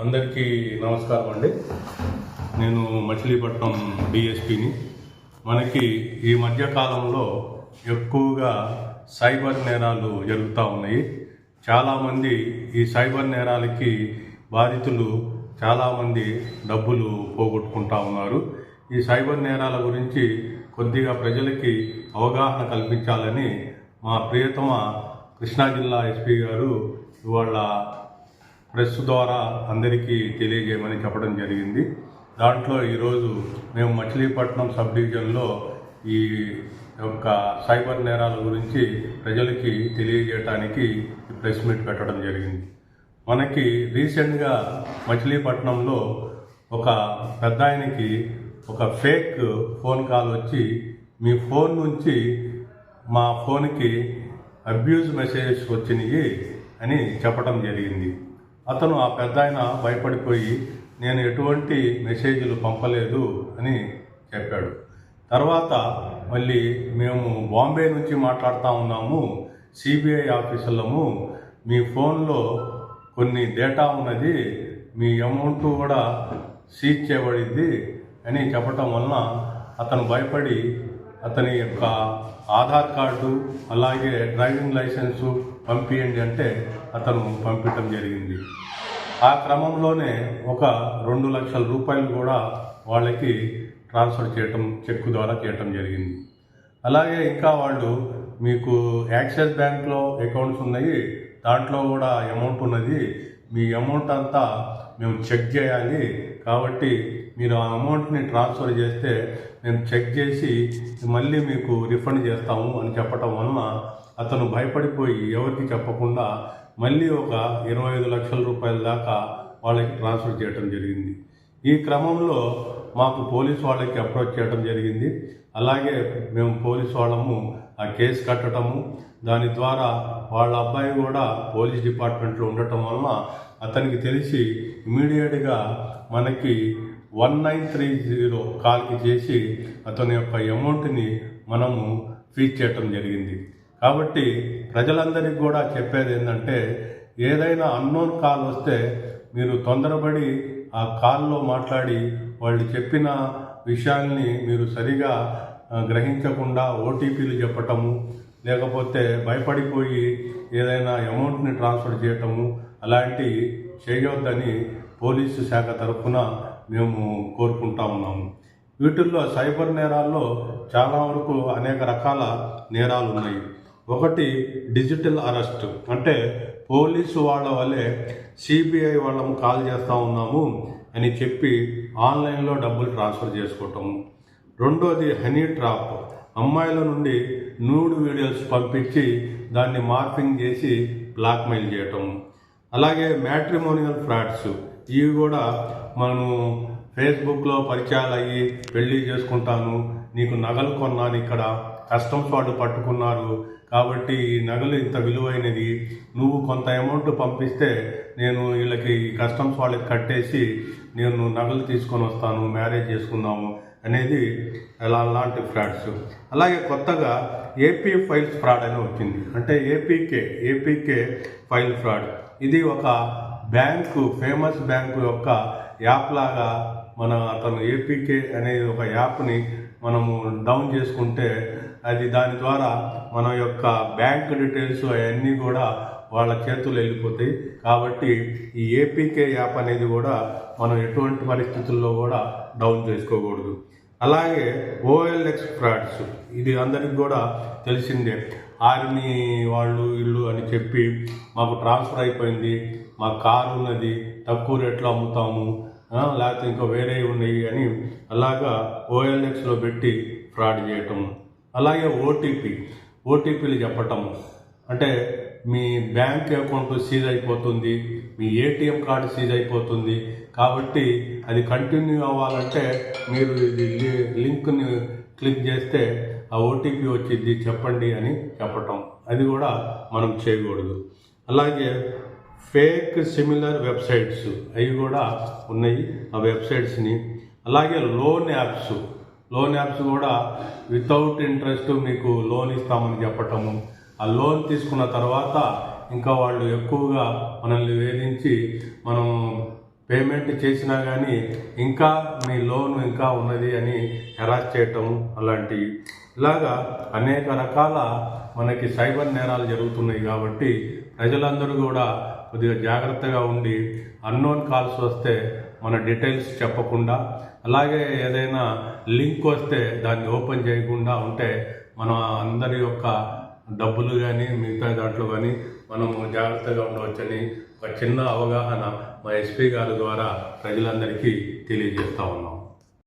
అందరికీ నమస్కారం అండి. నేను మచిలీపట్నం డిఎస్పిని. మనకి ఈ మధ్యకాలంలో ఎక్కువగా సైబర్ నేరాలు జరుగుతూ ఉన్నాయి. చాలామంది ఈ సైబర్ నేరాలకి బాధితులు చాలామంది డబ్బులు పోగొట్టుకుంటా ఉన్నారు. ఈ సైబర్ నేరాల గురించి కొద్దిగా ప్రజలకి అవగాహన కల్పించాలని మా ప్రియతమ కృష్ణా జిల్లా ఎస్పీ గారు ఇవాళ ప్రెస్ ద్వారా అందరికీ తెలియజేయమని చెప్పడం జరిగింది. దాంట్లో ఈరోజు మేము మచిలీపట్నం సబ్ డివిజన్లో ఈ యొక్క సైబర్ నేరాల గురించి ప్రజలకి తెలియజేయటానికి ప్రెస్ మీట్ పెట్టడం జరిగింది. మనకి రీసెంట్గా మచిలీపట్నంలో ఒక పెద్ద ఆయనకి ఒక ఫేక్ ఫోన్ కాల్ వచ్చి మీ ఫోన్ నుంచి మా ఫోన్కి అబ్యూజ్ మెసేజెస్ వచ్చినాయి అని చెప్పడం జరిగింది. అతను ఆ పెద్ద ఆయన భయపడిపోయి నేను ఎటువంటి మెసేజ్లు పంపలేదు అని చెప్పాడు. తర్వాత మళ్ళీ మేము బాంబే నుంచి మాట్లాడుతూ ఉన్నాము సిబిఐ ఆఫీసులము మీ ఫోన్లో కొన్ని డేటా ఉన్నది మీ అమౌంట్ కూడా సీజ్ చేయబడింది అని చెప్పటం వలన అతను భయపడి అతని యొక్క ఆధార్ కార్డు అలాగే డ్రైవింగ్ లైసెన్సు పంపియండి అంటే అతను పంపించడం జరిగింది. ఆ క్రమంలోనే ఒక రెండు లక్షల రూపాయలు కూడా వాళ్ళకి ట్రాన్స్ఫర్ చేయటం చెక్ ద్వారా చేయటం జరిగింది. అలాగే ఇంకా వాళ్ళు మీకు యాక్సిస్ బ్యాంక్లో అకౌంట్స్ ఉన్నాయి దాంట్లో కూడా అమౌంట్ ఉన్నది మీ అమౌంట్ అంతా మేము చెక్ చేయాలి. కాబట్టి మీరు ఆ అమౌంట్ని ట్రాన్స్ఫర్ చేస్తే మేము చెక్ చేసి మళ్ళీ మీకు రిఫండ్ చేస్తాము అని చెప్పటం వలన అతను భయపడిపోయి ఎవరికి చెప్పకుండా మళ్ళీ ఒక ఇరవై ఐదు లక్షల రూపాయల దాకా వాళ్ళకి ట్రాన్స్ఫర్ చేయడం జరిగింది. ఈ క్రమంలో మాకు పోలీస్ వాళ్ళకి అప్రోచ్ చేయడం జరిగింది. అలాగే మేము పోలీస్ వాళ్ళము ఆ కేసు కట్టడము దాని ద్వారా వాళ్ళ అబ్బాయి కూడా పోలీస్ డిపార్ట్మెంట్లో ఉండటం వలన అతనికి తెలిసి ఇమీడియట్గా మనకి వన్ నైన్ త్రీ జీరో కాల్కి చేసి అతని యొక్క అమౌంట్ని మనము ఫీజ్ చేయటం జరిగింది. కాబట్టి ప్రజలందరికీ కూడా చెప్పేది ఏంటంటే ఏదైనా అన్నోన్ కాల్ వస్తే మీరు తొందరపడి ఆ కాల్లో మాట్లాడి వాళ్ళు చెప్పిన విషయాల్ని మీరు సరిగా గ్రహించకుండా ఓటీపీలు చెప్పటము లేకపోతే భయపడిపోయి ఏదైనా అమౌంట్ని ట్రాన్స్ఫర్ చేయటము అలాంటి చేయొద్దని పోలీసు శాఖ తరఫున మేము కోరుకుంటా ఉన్నాము. వీటిల్లో సైబర్ నేరాల్లో చాలా వరకు అనేక రకాల నేరాలు ఉన్నాయి. ఒకటి డిజిటల్ అరెస్ట్. అంటే పోలీసు వాళ్ళ వల్లే సిబిఐ వాళ్ళం కాల్ చేస్తూ ఉన్నాము అని చెప్పి ఆన్లైన్లో డబ్బులు ట్రాన్స్ఫర్ చేసుకోవటం. రెండోది హనీ ట్రాప్. అమ్మాయిల నుండి నూడ్ వీడియోస్ పంపించి దాన్ని మార్పింగ్ చేసి బ్లాక్మెయిల్ చేయటం. అలాగే మ్యాట్రిమోనియల్ ఫ్రాడ్స్. ఇవి కూడా మనము ఫేస్బుక్లో పరిచయాలు అయ్యి పెళ్ళి చేసుకుంటాను నీకు నగలు కొన్నాను ఇక్కడ కస్టమ్స్ వాళ్ళు పట్టుకున్నారు కాబట్టి ఈ నగలు ఇంత విలువైనది. నువ్వు కొంత అమౌంట్ పంపిస్తే నేను వీళ్ళకి కస్టమ్స్ వాళ్ళకి కట్టేసి నేను నగలు తీసుకొని వస్తాను మ్యారేజ్ చేసుకుందాము అనేది అలా లాంటి ఫ్రాడ్స్. అలాగే కొత్తగా ఏపీ ఫైల్స్ ఫ్రాడ్ అని వచ్చింది. అంటే ఏపీకే ఏపీకే ఫైల్ ఫ్రాడ్. ఇది ఒక బ్యాంకు ఫేమస్ బ్యాంకు యొక్క యాప్ లాగా మన అతను ఏపీకే అనే ఒక యాప్ని మనము డౌన్ చేసుకుంటే అది దాని ద్వారా మన యొక్క బ్యాంక్ డీటెయిల్స్ అవన్నీ కూడా వాళ్ళ చేతులు వెళ్ళిపోతాయి. కాబట్టి ఈ ఏపీకే యాప్ అనేది కూడా మనం ఎటువంటి పరిస్థితుల్లో కూడా డౌన్ చేసుకోకూడదు. అలాగే ఓఎల్ఎక్స్ ఫ్రాడ్స్ ఇది అందరికి కూడా తెలిసిందే. ఆర్మీ వాళ్ళు ఇల్లు అని చెప్పి మాకు ట్రాన్స్ఫర్ అయిపోయింది మా కారు ఉన్నది తక్కువ రేట్లో అమ్ముతాము లేకపోతే ఇంకా వేరే ఉన్నాయి అని అలాగా ఓఎల్ఎక్స్లో పెట్టి ఫ్రాడ్ చేయటం. అలాగే ఓటీపీ ఓటీపీలు చెప్పటం. అంటే మీ బ్యాంక్ అకౌంట్ సీజ్ అయిపోతుంది మీ ఏటీఎం కార్డు సీజ్ అయిపోతుంది. కాబట్టి అది కంటిన్యూ అవ్వాలంటే మీరు ఇది లింక్ని క్లిక్ చేస్తే ఆ ఓటీపీ వచ్చింది చెప్పండి అని చెప్పటం. అది కూడా మనం చేయకూడదు. అలాగే ఫేక్ సిమిలర్ వెబ్సైట్స్ అవి కూడా ఉన్నాయి ఆ వెబ్సైట్స్ని. అలాగే లోన్ యాప్స్ లోన్ యాప్స్ కూడా వితౌట్ ఇంట్రెస్ట్ మీకు లోన్ ఇస్తామని చెప్పటము. ఆ లోన్ తీసుకున్న తర్వాత ఇంకా వాళ్ళు ఎక్కువగా మనల్ని వేధించి మనం పేమెంట్ చేసినా కానీ ఇంకా మీ లోన్ ఇంకా ఉన్నది అని హెరాస్ చేయటం అలాంటివి. ఇలాగా అనేక రకాల మనకి సైబర్ నేరాలు జరుగుతున్నాయి కాబట్టి ప్రజలందరూ కూడా కొద్దిగా జాగ్రత్తగా ఉండి అన్నోన్ కాల్స్ వస్తే మన డీటెయిల్స్ చెప్పకుండా అలాగే ఏదైనా లింక్ వస్తే దాన్ని ఓపెన్ చేయకుండా ఉంటే మనం అందరి యొక్క డబ్బులు కానీ మిగతా దాంట్లో కానీ మనము జాగ్రత్తగా ఉండవచ్చని ఒక చిన్న అవగాహన మా ఎస్పీ గారి ద్వారా ప్రజలందరికీ తెలియజేస్తా ఉన్నాం.